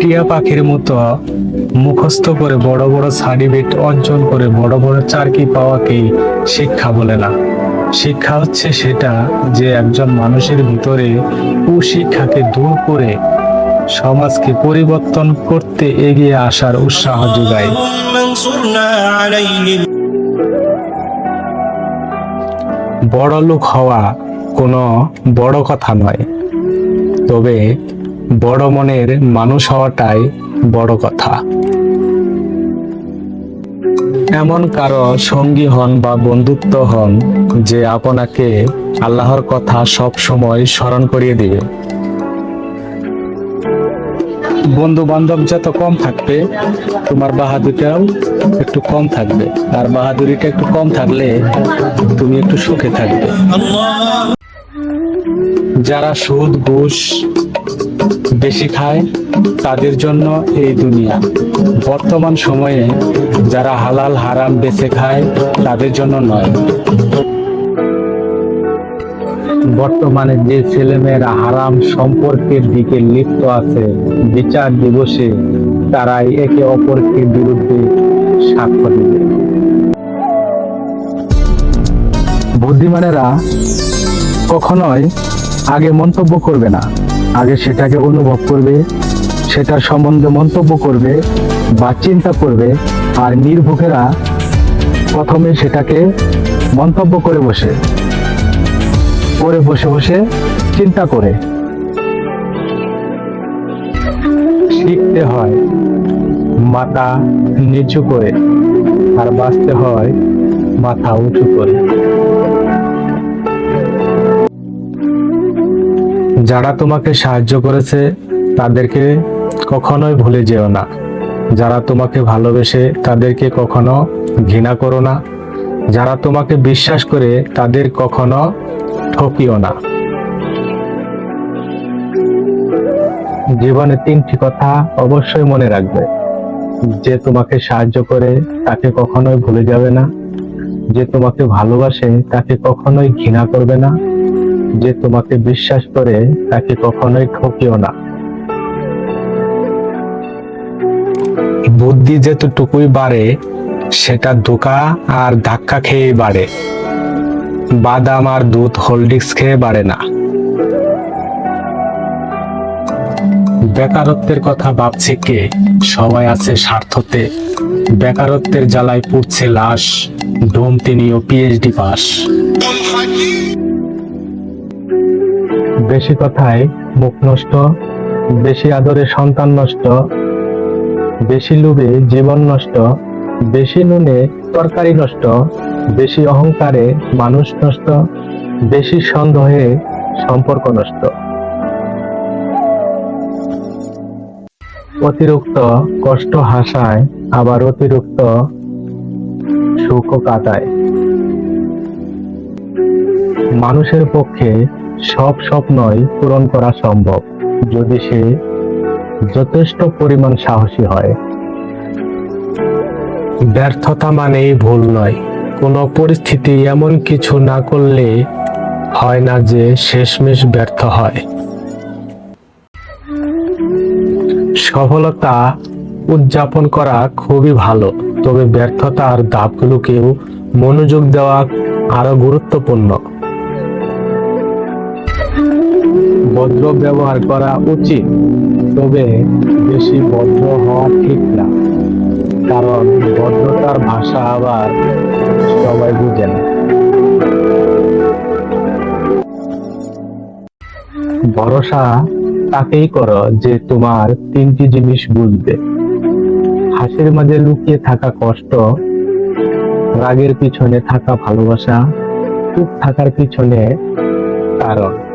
টিয়া পাখির মতো মুখস্থ করে বড় বড় সার্টিফিকেট অঞ্চল করে বড় বড় চারকি পাওয়াকে শিক্ষা বলে না। শিক্ষা হচ্ছে সেটা যে একজন মানুষের ভিতরে কুশিক্ষাকে দূর করে সমাজকে পরিবর্তন করতে এগিয়ে আসার উৎসাহ যোগায়। বড় লোক হওয়া কোনো বড় কথা নয়। তবে বড় মনের মানুষ হওয়াটাই বড় কথা। এমন কারও সঙ্গী হন বা বন্ধুত্ব হন যে আপনাকে আল্লাহর কথা সব সময় স্মরণ করিয়ে দিবে। বন্ধু বান্ধব যত কম থাকবে, তোমার বাহাদুরিটাও একটু কম থাকবে। আর বাহাদুরিটা একটু কম থাকলে তুমি একটু সুখে থাকবে। যারা সুদ, ঘুষ বেশি খায় তাদের জন্য এই দুনিয়া। বর্তমান সময়ে যারা হালাল হারাম বেছে খায় তাদের জন্য নয়। বর্তমানে যে ছেলেমেয়েরা হারাম সম্পর্কের দিকে লিপ্ত আছে, বিচার দিবসে তারাই একে অপরকে বিরুদ্ধে সাক্ষ্য দিবে। বুদ্ধিমানেরা কখনোই আগে মন্তব্য করবে না। আগে সেটাকে অনুভব করবে, সেটার সম্বন্ধে মন্তব্য করবে বা চিন্তা করবে, আর নির্ভুকেরা প্রথমে সেটাকে মন্তব্য করে বসে করে বসে বসে চিন্তা করে। শিখতে হয়, মাথা নিচু করে, আর বাঁচতে হয় মাথা উঁচু করে। যারা তোমাকে সাহায্য করেছে, তাদেরকে কখনোই ভুলে যেও না। যারা তোমাকে ভালোবেসে, তাদেরকে কখনো ঘৃণা করো না। যারা তোমাকে বিশ্বাস করে, তাদের কখনো ঠকিও না। জীবনে তিনটি কথা অবশ্যই মনে রাখবে। যে তোমাকে সাহায্য করে, তাকে কখনোই ভুলে যাবে না। যে তোমাকে ভালোবাসে, তাকে কখনোই ঘৃণা করবে না। যে তোমাকে বিশ্বাস করে, তাকে কখনোই ঠকিও না। বুদ্ধি যেতটুকুই বাড়ে, সেটা ধোকা আর ধাক্কা খেয়েই বাড়ে। বাদাম আর দুধ হোল্ডিক্স খেয়ে বাড়ে না। বেকারত্বের কথা ভাবছে কে? সবাই আছে স্বার্থতে। বেকারত্বের জ্বালায় পুড়ছে লাশ। ডোম তিনিও পিএইচডি পাস। বেশি কথায় মুখ নষ্ট, বেশি আদরে সন্তান নষ্ট, বেশি লোভে জীবন নষ্ট, বেশি নুনে তরকারি নষ্ট, বেশি অহংকারে মানুষ নষ্ট, বেশি সন্দেহে সম্পর্ক নষ্ট। অতিরিক্ত কষ্ট হাসায়, আবার অতিরিক্ত সুখও কাটায়। মানুষের পক্ষে সব স্বপ্নই পূরণ করা সম্ভব যদি সে যথেষ্ট পরিমাণ সাহসী হয়। ব্যর্থতা মানেই ভুল নয়। কোনো পরিস্থিতি এমন কিছু না করলে হয় না যে শেষমেশ ব্যর্থ হয়। সফলতা উদযাপন করা খুবই ভালো, তবে ব্যর্থতার ধাপগুলোকেও মনোযোগ দেওয়া আরও গুরুত্বপূর্ণ। ভদ্র ব্যবহার করা উচিত, তবে বেশি ভদ্র হওয়া ঠিক না। কারণ ভদ্রতার ভাষা আবার সবাই বুঝে না। ভরসা তাকেই করো যে তোমার তিনটি জিনিস বুঝবে। হাসির মাঝে লুকিয়ে থাকা কষ্ট, রাগের পিছনে থাকা ভালোবাসা, চুপ থাকার পিছনে কারণ।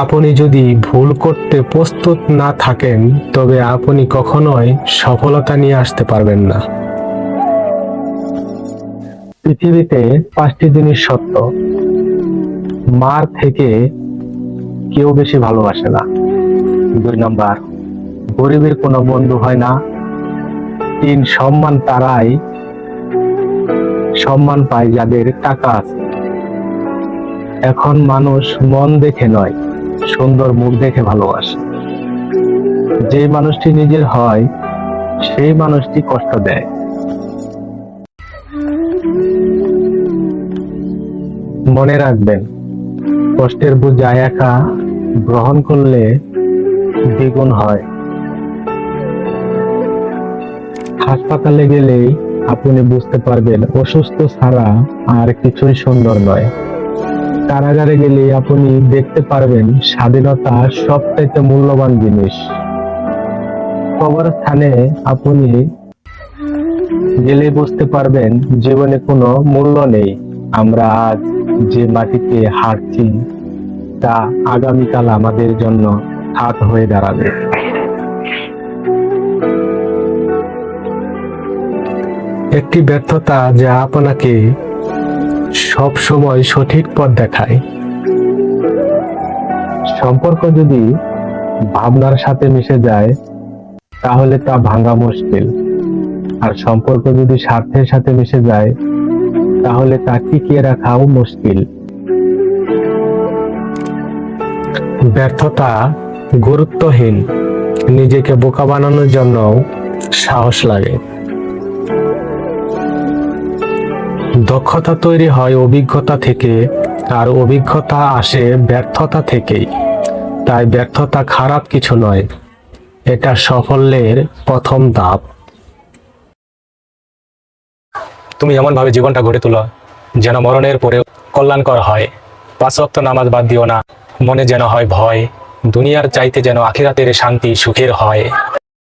আপনি যদি ভুল করতে প্রস্তুত না থাকেন, তবে আপনি কখনোই সফলতা নিয়ে আসতে পারবেন না। পৃথিবীতে পাঁচটি জিনিস সত্য। মার থেকে কেউ বেশি ভালোবাসে না। দুই নম্বর, গরিবের কোনো বন্ধু হয় না। তিন, সম্মান তারাই সম্মান পায় যাদের টাকা আছে। এখন মানুষ মন দেখে নয়। সুন্দর মুখ দেখে ভালোবাসে। যে মানুষটি নিজের হয়, সেই মানুষটি কষ্ট দেয়। মনে রাখবেন, কষ্টের বোঝা একা, গ্রহণ করলে দ্বিগুণ হয়। হাসপাতালে গেলেই আপনি বুঝতে পারবেন, অসুস্থ ছাড়া আর কিছুই সুন্দর নয়। কারাগারে গেলে আপনি দেখতে পারবেন স্বাধীনতা সবচাইতে মূল্যবান জিনিস। কবরস্থানে আপনি গেলে বুঝতে পারবেন জীবনে কোনো মূল্য নেই। আমরা আজ যে মাটিতে হাঁটছি, তা আগামীকাল আমাদের জন্য হাত হয়ে দাঁড়াবে। একটি ব্যর্থতা যা আপনাকে সব সময় সঠিক পথ দেখায়। সম্পর্ক যদি ভাবনার সাথে মিশে যায়, তাহলে তা ভাঙা মুশকিল। আর সম্পর্ক যদি স্বার্থের সাথে মিশে যায়, তাহলে তা টিকিয়ে রাখাও মুশকিল। ব্যর্থতা গুরুত্বহীন। নিজেকে বোকা বানানোর জন্য সাহস লাগে। দক্ষতা তৈরি হয় অভিজ্ঞতা থেকে, আর অভিজ্ঞতা আসে ব্যর্থতা থেকেই। তাই ব্যর্থতা খারাপ কিছু নয়, এটা সাফল্যের প্রথম ধাপ। তুমি এমন ভাবে জীবনটা গড়ে তোলো যেন মরণের পরে কল্যাণকর হয়। পাঁচ ওয়াক্ত নামাজ বাদ দিও না, মনে যেন হয় ভয়, দুনিয়ার চাইতে যেন আখিরাতের শান্তি সুখের হয়।